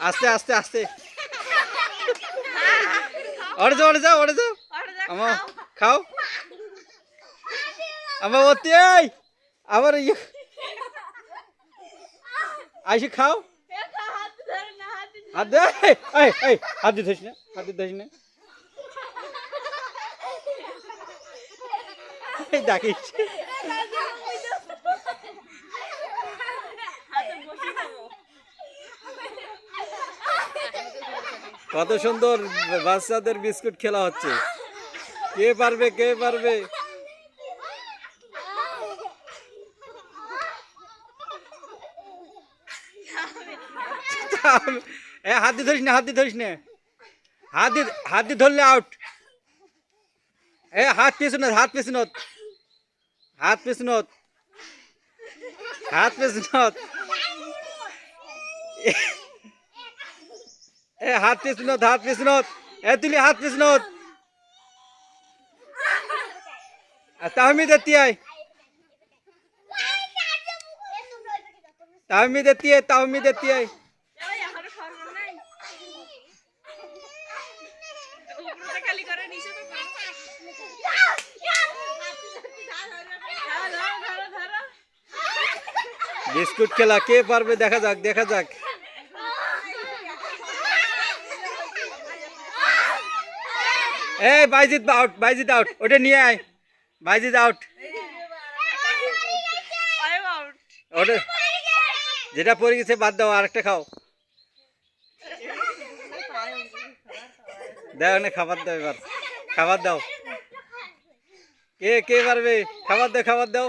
আস্তে আস্তে আস্তে। ওরে যাও ওরে যাও ওরে যাও। আমার খাও। আমার ওতে এই। আবার ইয়ে। আইসে খাও। হাত দে হাত দিতে না, হাত না। কত সুন্দর বাচ্চাদের বিস্কুট খেলা হচ্ছে। কে পারবে কে পারবে? এ, হাত ধরিস না, হাত ধরিস না। হাত হাত দিয়ে ধরলে আউট এ, হাত পিছনত হাত পিছনত হাত পিছনত হাত পিছনত এ হাত পিছনত হাত পিছনত এ তুলি হাত পিছনত তাহমিদ এতিয়াই তাহমিদ এতিয়াই তাহমিদ এতিয়াই বিস্কুট খেলা, কে পারবে দেখা যাক দেখা যাক। এই, বাইজিৎ আউট বাইজিৎ আউট ওটা নিয়ে আয়। বাইজিৎ আউট ওটা যেটা পড়ে গেছে বাদ দাও আরেকটা খাও। দাও না খাবার দাও এবার। খাবার দাও। কে কে পারবে খাবার দাও খাবার দাও।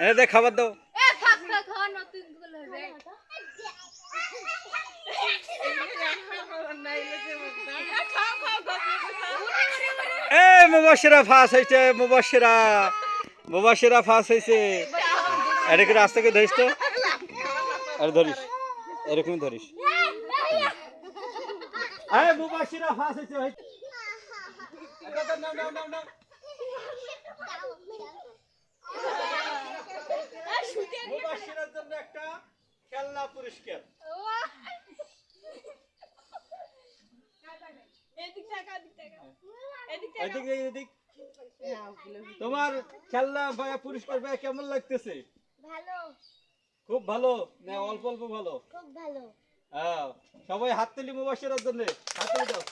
এনে দে, খাবার দাও। এ মুবাসিরা ফাঁস হয়েছে মুবাসিরা। মুবাসিরা ফাঁস হয়েছে এটা করে আস্তে করে ধরিস তো? আরে ধরিস। এরকমই ধরিস। মুবাসিরা ফাঁস হয়েছে খেলনা পুরস্কার? এদিক, এদিক তোমার খেলনা ভাইয়া পুরস্কার ভাইয়া কেমন লাগতেছে? ভালো। খুব ভালো? না অল্প অল্প ভালো? খুব ভালো। হ্যাঁ সবাই হাত তুলি মুবাসিরার জন্য। হাত তুলি দাও।